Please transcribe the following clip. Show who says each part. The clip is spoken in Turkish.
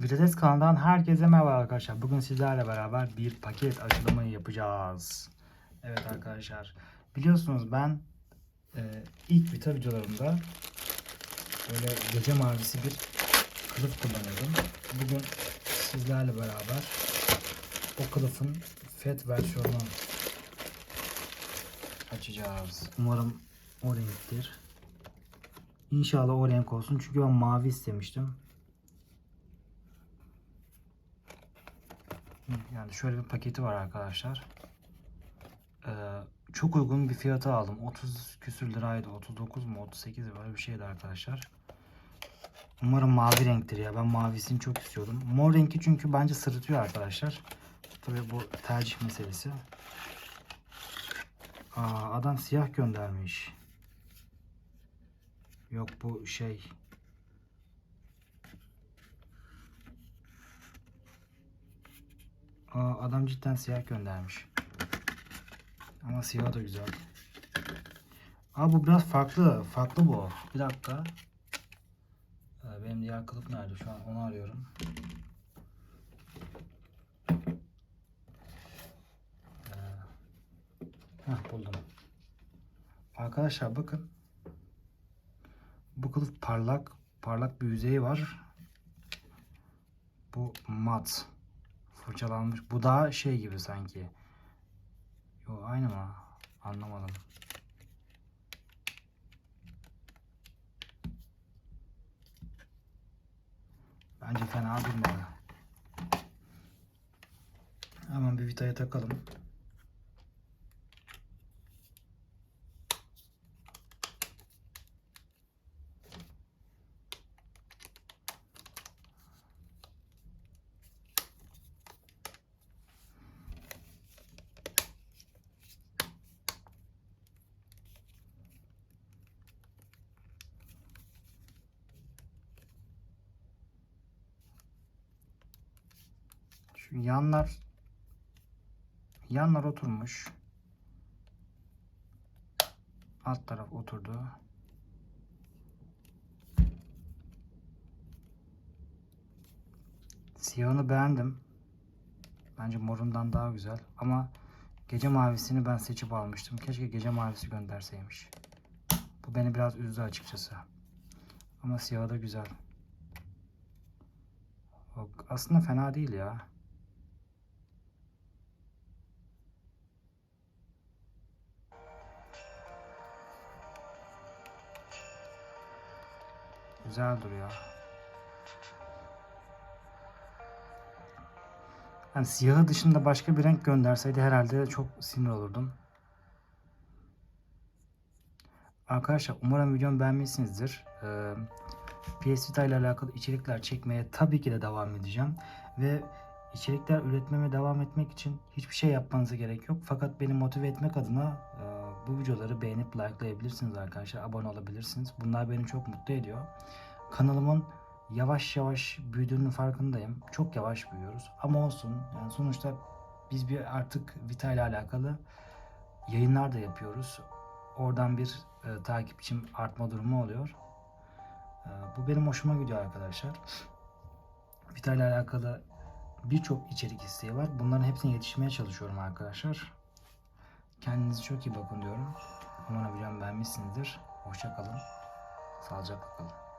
Speaker 1: Vites kanalından herkese merhaba arkadaşlar. Bugün sizlerle beraber bir paket açılımı yapacağız. Evet arkadaşlar. Biliyorsunuz ben e, ilk Vita videolarımda böyle gece mavisi bir kılıf kullanıyordum. Bugün sizlerle beraber o kılıfın FET versiyonunu açacağız. Umarım o renktir. İnşallah o renk olsun. Çünkü ben mavi istemiştim. Yani şöyle bir paketi var arkadaşlar. Ee, çok uygun bir fiyata aldım. 30 küsür liraydı. 39 mu 38 mi böyle bir şeydi arkadaşlar. Umarım mavi renktir ya. Ben mavisini çok istiyordum. Mor renki çünkü bence sırıtıyor arkadaşlar. Tabii bu tercih meselesi. Aa, adam siyah göndermiş. Yok bu şey. Aa, adam cidden siyah göndermiş. Ama siyah da güzel. Aa bu biraz farklı. Farklı bu. Bir dakika. Ee, benim diğer kılıf nerede? Şu an onu arıyorum. Ee, heh, buldum. Arkadaşlar bakın. Bu kılıf parlak. Parlak bir yüzeyi var. Bu mat. Fırçalanmış. Bu daha şey gibi sanki. Yo aynı mı? Anlamadım. Bence fena durmadı. Hemen bir vitaya takalım. Şu yanlar yanlar oturmuş. Alt taraf oturdu. Siyahını beğendim. Bence morundan daha güzel. Ama gece mavisini ben seçip almıştım. Keşke gece mavisi gönderseymiş. Bu beni biraz üzdü açıkçası. Ama siyahı da güzel. Aslında fena değil ya. Güzel duruyor. Yani siyahı dışında başka bir renk gönderseydi herhalde çok sinir olurdum. Arkadaşlar umarım videomu beğenmişsinizdir. Ee, PS Vita ile alakalı içerikler çekmeye tabii ki de devam edeceğim. Ve içerikler üretmeme devam etmek için hiçbir şey yapmanıza gerek yok. Fakat beni motive etmek adına e, bu videoları beğenip likelayabilirsiniz arkadaşlar. Abone olabilirsiniz. Bunlar beni çok mutlu ediyor. Kanalımın yavaş yavaş büyüdüğünün farkındayım. Çok yavaş büyüyoruz. Ama olsun. Yani sonuçta biz bir artık Vita ile alakalı yayınlar da yapıyoruz. Oradan bir e, takipçim artma durumu oluyor. E, bu benim hoşuma gidiyor arkadaşlar. Vita ile alakalı birçok içerik isteği var. Bunların hepsine yetişmeye çalışıyorum arkadaşlar. Kendinize çok iyi bakın diyorum. Umarım videomu beğenmişsinizdir. Hoşça kalın. Sağlıcakla kalın.